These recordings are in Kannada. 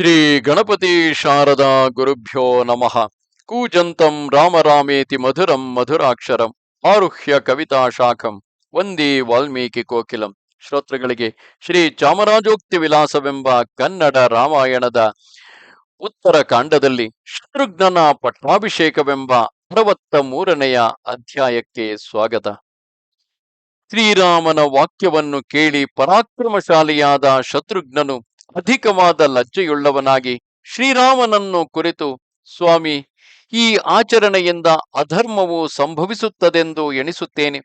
ಶ್ರೀ ಗಣಪತಿ ಶಾರದಾ ಗುರುಭ್ಯೋ ನಮಃ. ಕೂಜಂತಂ ರಾಮರಾಮೇತಿ ಮಧುರಂ ಮಧುರಾಕ್ಷರಂ ಆರುಹ್ಯ ಕವಿತಾ ಶಾಖಂ ವಂದೇ ವಾಲ್ಮೀಕಿ ಕೋಕಿಲಂ. ಶ್ರೋತೃಗಳಿಗೆ ಶ್ರೀ ಚಾಮರಾಜೋಕ್ತಿ ವಿಲಾಸವೆಂಬ ಕನ್ನಡ ರಾಮಾಯಣದ ಉತ್ತರ ಕಾಂಡದಲ್ಲಿ ಶತ್ರುಘ್ನನ ಪಟ್ಟಾಭಿಷೇಕವೆಂಬ ಅರವತ್ತ ಮೂರನೆಯ ಅಧ್ಯಾಯಕ್ಕೆ ಸ್ವಾಗತ. ಶ್ರೀರಾಮನ ವಾಕ್ಯವನ್ನು ಕೇಳಿ ಪರಾಕ್ರಮಶಾಲಿಯಾದ ಶತ್ರುಘ್ನನು ಅಧಿಕವಾದ ಲಜ್ಜೆಯುಳ್ಳವನಾಗಿ ಶ್ರೀರಾಮನನ್ನು ಕುರಿತು, ಸ್ವಾಮಿ, ಈ ಆಚರಣೆಯಿಂದ ಅಧರ್ಮವು ಸಂಭವಿಸುತ್ತದೆಂದು ಎಣಿಸುತ್ತೇನೆ.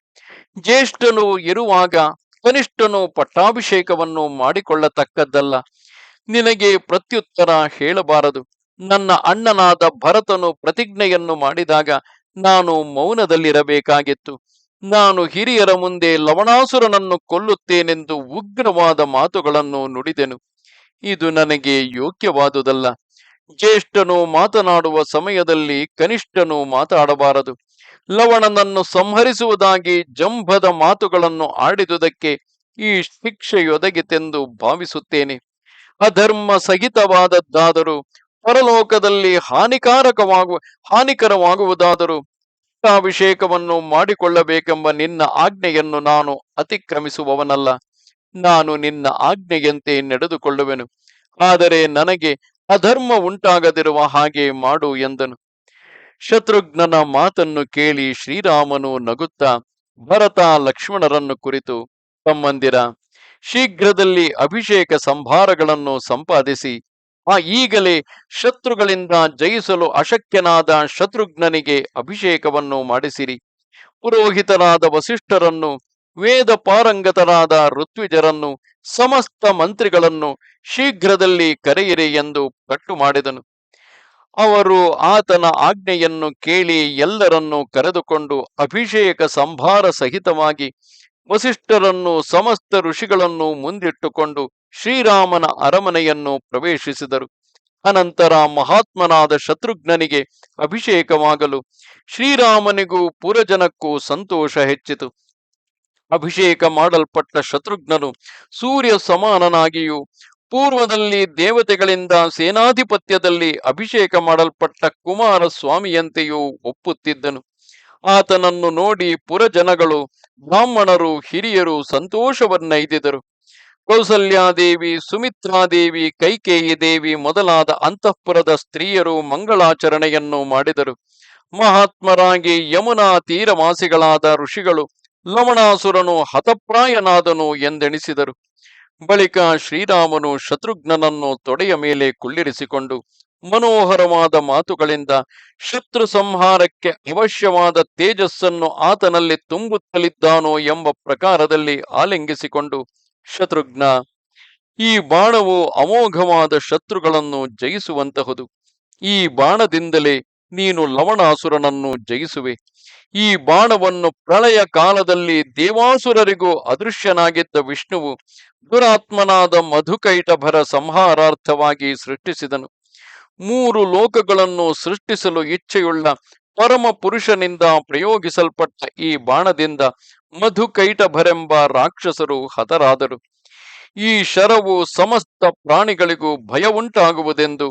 ಜ್ಯೇಷ್ಠನು ಇರುವಾಗ ಕನಿಷ್ಠನು ಪಟ್ಟಾಭಿಷೇಕವನ್ನು ಮಾಡಿಕೊಳ್ಳತಕ್ಕದ್ದಲ್ಲ. ನಿನಗೆ ಪ್ರತ್ಯುತ್ತರ ಹೇಳಬಾರದು. ನನ್ನ ಅಣ್ಣನಾದ ಭರತನು ಪ್ರತಿಜ್ಞೆಯನ್ನು ಮಾಡಿದಾಗ ನಾನು ಮೌನದಲ್ಲಿರಬೇಕಾಗಿತ್ತು. ನಾನು ಹಿರಿಯರ ಮುಂದೆ ಲವಣಾಸುರನನ್ನು ಕೊಲ್ಲುತ್ತೇನೆಂದು ಉಗ್ರವಾದ ಮಾತುಗಳನ್ನು ನುಡಿದೆನು. ಇದು ನನಗೆ ಯೋಗ್ಯವಾದುದಲ್ಲ. ಜ್ಯೇಷ್ಠನು ಮಾತನಾಡುವ ಸಮಯದಲ್ಲಿ ಕನಿಷ್ಠನು ಮಾತಾಡಬಾರದು. ಲವಣನನ್ನು ಸಂಹರಿಸುವುದಾಗಿ ಜಂಭದ ಮಾತುಗಳನ್ನು ಆಡಿದುದಕ್ಕೆ ಈ ಶಿಕ್ಷೆಯೊದಗಿತೆಂದು ಭಾವಿಸುತ್ತೇನೆ. ಅಧರ್ಮ ಸಹಿತವಾದದ್ದಾದರೂ ಪರಲೋಕದಲ್ಲಿ ಹಾನಿಕಾರಕವಾಗುವ ಹಾನಿಕರವಾಗುವುದಾದರೂ ಅಭಿಷೇಕವನ್ನು ಮಾಡಿಕೊಳ್ಳಬೇಕೆಂಬ ನಿನ್ನ ಆಜ್ಞೆಯನ್ನು ನಾನು ಅತಿಕ್ರಮಿಸುವವನಲ್ಲ. ನಾನು ನಿನ್ನ ಆಜ್ಞೆಯಂತೆ ನಡೆದುಕೊಳ್ಳುವೆನು. ಆದರೆ ನನಗೆ ಅಧರ್ಮ ಉಂಟಾಗದಿರುವ ಹಾಗೆ ಮಾಡು ಎಂದನು. ಶತ್ರುಘ್ನನ ಮಾತನ್ನು ಕೇಳಿ ಶ್ರೀರಾಮನು ನಗುತ್ತಾ, ಭರತ ಲಕ್ಷ್ಮಣರನ್ನು ಕುರಿತು ತಮ್ಮಂದಿರ, ಶೀಘ್ರದಲ್ಲಿ ಅಭಿಷೇಕ ಸಂಭಾರಗಳನ್ನು ಸಂಪಾದಿಸಿ. ಆ ಈಗಲೇ ಶತ್ರುಗಳಿಂದ ಜಯಿಸಲು ಅಶಕ್ಯನಾದ ಶತ್ರುಘ್ನನಿಗೆ ಅಭಿಷೇಕವನ್ನು ಮಾಡಿಸಿರಿ. ಪುರೋಹಿತರಾದ ವಸಿಷ್ಠರನ್ನು ವೇದ ಪಾರಂಗತರಾದ ಋತ್ವಿಜರನ್ನು ಸಮಸ್ತ ಮಂತ್ರಿಗಳನ್ನು ಶೀಘ್ರದಲ್ಲಿ ಕರೆಯಿರಿ ಎಂದು ಕಟ್ಟು ಮಾಡಿದನು. ಅವರು ಆತನ ಆಜ್ಞೆಯನ್ನು ಕೇಳಿ ಎಲ್ಲರನ್ನೂ ಕರೆದುಕೊಂಡು ಅಭಿಷೇಕ ಸಂಭಾರ ಸಹಿತವಾಗಿ ವಸಿಷ್ಠರನ್ನು ಸಮಸ್ತ ಋಷಿಗಳನ್ನು ಮುಂದಿಟ್ಟುಕೊಂಡು ಶ್ರೀರಾಮನ ಅರಮನೆಯನ್ನು ಪ್ರವೇಶಿಸಿದರು. ಅನಂತರ ಮಹಾತ್ಮನಾದ ಶತ್ರುಘ್ನನಿಗೆ ಅಭಿಷೇಕವಾಗಲು ಶ್ರೀರಾಮನಿಗೂ ಪುರಜನಕ್ಕೂ ಸಂತೋಷ ಹೆಚ್ಚಿತು. ಅಭಿಷೇಕ ಮಾಡಲ್ಪಟ್ಟ ಶತ್ರುಘ್ನನು ಸೂರ್ಯ ಸಮಾನನಾಗಿಯೂ ಪೂರ್ವದಲ್ಲಿ ದೇವತೆಗಳಿಂದ ಸೇನಾಧಿಪತ್ಯದಲ್ಲಿ ಅಭಿಷೇಕ ಮಾಡಲ್ಪಟ್ಟ ಕುಮಾರ ಸ್ವಾಮಿಯಂತೆಯೂ ಒಪ್ಪುತ್ತಿದ್ದನು. ಆತನನ್ನು ನೋಡಿ ಪುರಜನಗಳು, ಬ್ರಾಹ್ಮಣರು, ಹಿರಿಯರು ಸಂತೋಷವನ್ನೈದಿದರು. ಕೌಸಲ್ಯಾದೇವಿ, ಸುಮಿತ್ರಾದೇವಿ ಕೈಕೇಯಿ ದೇವಿ ಮೊದಲಾದ ಅಂತಃಪುರದ ಸ್ತ್ರೀಯರು ಮಂಗಳಾಚರಣೆಯನ್ನು ಮಾಡಿದರು. ಮಹಾತ್ಮರಾಗಿ ಯಮುನಾ ತೀರವಾಸಿಗಳಾದ ಋಷಿಗಳು ಲವಣಾಸುರನು ಹತಪ್ರಾಯನಾದನು ಎಂದೆಣಿಸಿದರು. ಬಳಿಕ ಶ್ರೀರಾಮನು ಶತ್ರುಘ್ನನನ್ನು ತೊಡೆಯ ಮೇಲೆ ಕುಳ್ಳಿರಿಸಿಕೊಂಡು ಮನೋಹರವಾದ ಮಾತುಗಳಿಂದ ಶತ್ರು ಸಂಹಾರಕ್ಕೆ ಅವಶ್ಯವಾದ ತೇಜಸ್ಸನ್ನು ಆತನಲ್ಲಿ ತುಂಬುತ್ತಲಿದ್ದಾನೋ ಎಂಬ ಪ್ರಕಾರದಲ್ಲಿ ಆಲಿಂಗಿಸಿಕೊಂಡು ಶತ್ರುಘ್ನ, ಈ ಬಾಣವು ಅಮೋಘವಾದ ಶತ್ರುಗಳನ್ನು ಜಯಿಸುವಂತಹುದು. ಈ ಬಾಣದಿಂದಲೇ ನೀನು ಲವಣಾಸುರನನ್ನು ಜಯಿಸುವೆ. ಈ ಬಾಣವನ್ನು ಪ್ರಳಯ ಕಾಲದಲ್ಲಿ ದೇವಾಸುರರಿಗೂ ಅದೃಶ್ಯನಾಗಿದ್ದ ವಿಷ್ಣುವು ದುರಾತ್ಮನಾದ ಮಧುಕೈಟಭರ ಸಂಹಾರಾರ್ಥವಾಗಿ ಸೃಷ್ಟಿಸಿದನು. ಮೂರು ಲೋಕಗಳನ್ನು ಸೃಷ್ಟಿಸಲು ಇಚ್ಛೆಯುಳ್ಳ ಪರಮ ಪುರುಷನಿಂದ ಪ್ರಯೋಗಿಸಲ್ಪಟ್ಟ ಈ ಬಾಣದಿಂದ ಮಧುಕೈಟಭರೆಂಬ ರಾಕ್ಷಸರು ಹತರಾದರು. ಈ ಶರವು ಸಮಸ್ತ ಪ್ರಾಣಿಗಳಿಗೂ ಭಯ ಉಂಟಾಗುವುದೆಂದು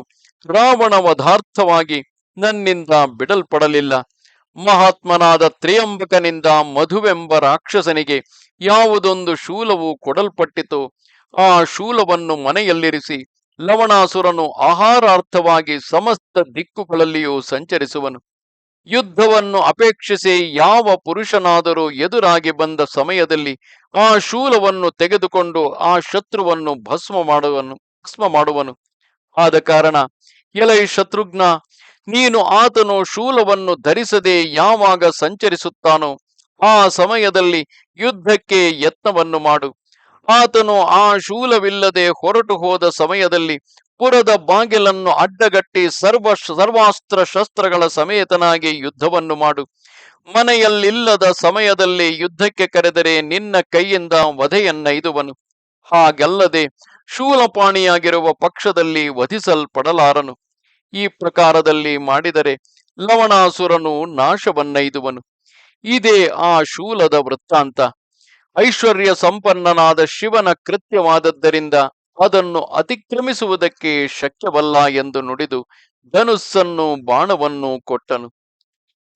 ರಾವಣ ವಧಾರ್ಥವಾಗಿ ನನ್ನಿಂದ ಬಿಡಲ್ಪಡಲಿಲ್ಲ. ಮಹಾತ್ಮನಾದ ತ್ರಿಯಂಬಕನಿಂದ ಮಧುವೆಂಬ ರಾಕ್ಷಸನಿಗೆ ಯಾವುದೊಂದು ಶೂಲವು ಕೊಡಲ್ಪಟ್ಟಿತು. ಆ ಶೂಲವನ್ನು ಮನೆಯಲ್ಲಿರಿಸಿ ಲವಣಾಸುರನು ಆಹಾರಾರ್ಥವಾಗಿ ಸಮಸ್ತ ದಿಕ್ಕುಗಳಲ್ಲಿಯೂ ಸಂಚರಿಸುವನು. ಯುದ್ಧವನ್ನು ಅಪೇಕ್ಷಿಸಿ ಯಾವ ಪುರುಷನಾದರೂ ಎದುರಾಗಿ ಬಂದ ಸಮಯದಲ್ಲಿ ಆ ಶೂಲವನ್ನು ತೆಗೆದುಕೊಂಡು ಆ ಶತ್ರುವನ್ನು ಭಸ್ಮ ಮಾಡುವನು ಭಸ್ಮ ಮಾಡುವನು. ಆದ ಕಾರಣ ಎಲೈ ಶತ್ರುಘ್ನ ನೀನು ಆತನು ಶೂಲವನ್ನು ಧರಿಸದೆ ಯಾವಾಗ ಸಂಚರಿಸುತ್ತಾನೋ ಆ ಸಮಯದಲ್ಲಿ ಯುದ್ಧಕ್ಕೆ ಯತ್ನವನ್ನು ಮಾಡು. ಆತನು ಆ ಶೂಲವಿಲ್ಲದೆ ಹೊರಟು ಹೋದ ಸಮಯದಲ್ಲಿ ಪುರದ ಬಾಗಿಲನ್ನು ಅಡ್ಡಗಟ್ಟಿ ಸರ್ವ ಸರ್ವಾಸ್ತ್ರ ಶಸ್ತ್ರಗಳ ಸಮೇತನಾಗಿ ಯುದ್ಧವನ್ನು ಮಾಡು. ಮನೆಯಲ್ಲಿಲ್ಲದ ಸಮಯದಲ್ಲಿ ಯುದ್ಧಕ್ಕೆ ಕರೆದರೆ ನಿನ್ನ ಕೈಯಿಂದ ವಧೆಯನ್ನೈದುವನು ಹಾಗಲ್ಲದೆ ಶೂಲಪಾಣಿಯಾಗಿರುವ ಪಕ್ಷದಲ್ಲಿ ವಧಿಸಲ್ಪಡಲಾರನು. ಈ ಪ್ರಕಾರದಲ್ಲಿ ಮಾಡಿದರೆ ಲವಣಾಸುರನು ನಾಶವನ್ನೈದುವನು. ಇದೇ ಆ ಶೂಲದ ವೃತ್ತಾಂತ. ಐಶ್ವರ್ಯ ಸಂಪನ್ನನಾದ ಶಿವನ ಕೃತ್ಯವಾದದ್ದರಿಂದ ಅದನ್ನು ಅತಿಕ್ರಮಿಸುವುದಕ್ಕೆ ಶಕ್ಯವಲ್ಲ ಎಂದು ನುಡಿದು ಧನುಸ್ಸನ್ನು ಬಾಣವನ್ನು ಕೊಟ್ಟನು.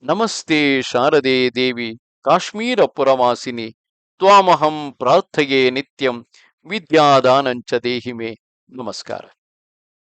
ನಮಸ್ತೆ ಶಾರದೆ ದೇವಿ ಕಾಶ್ಮೀರ ಪುರವಾಸಿನಿ ತ್ವಾಮಹಂ ಪ್ರಾರ್ಥೆಯೇ ನಿತ್ಯಂ, ವಿದ್ಯಾದಾನಂಚ ದೇಹಿಮೆ. ನಮಸ್ಕಾರ.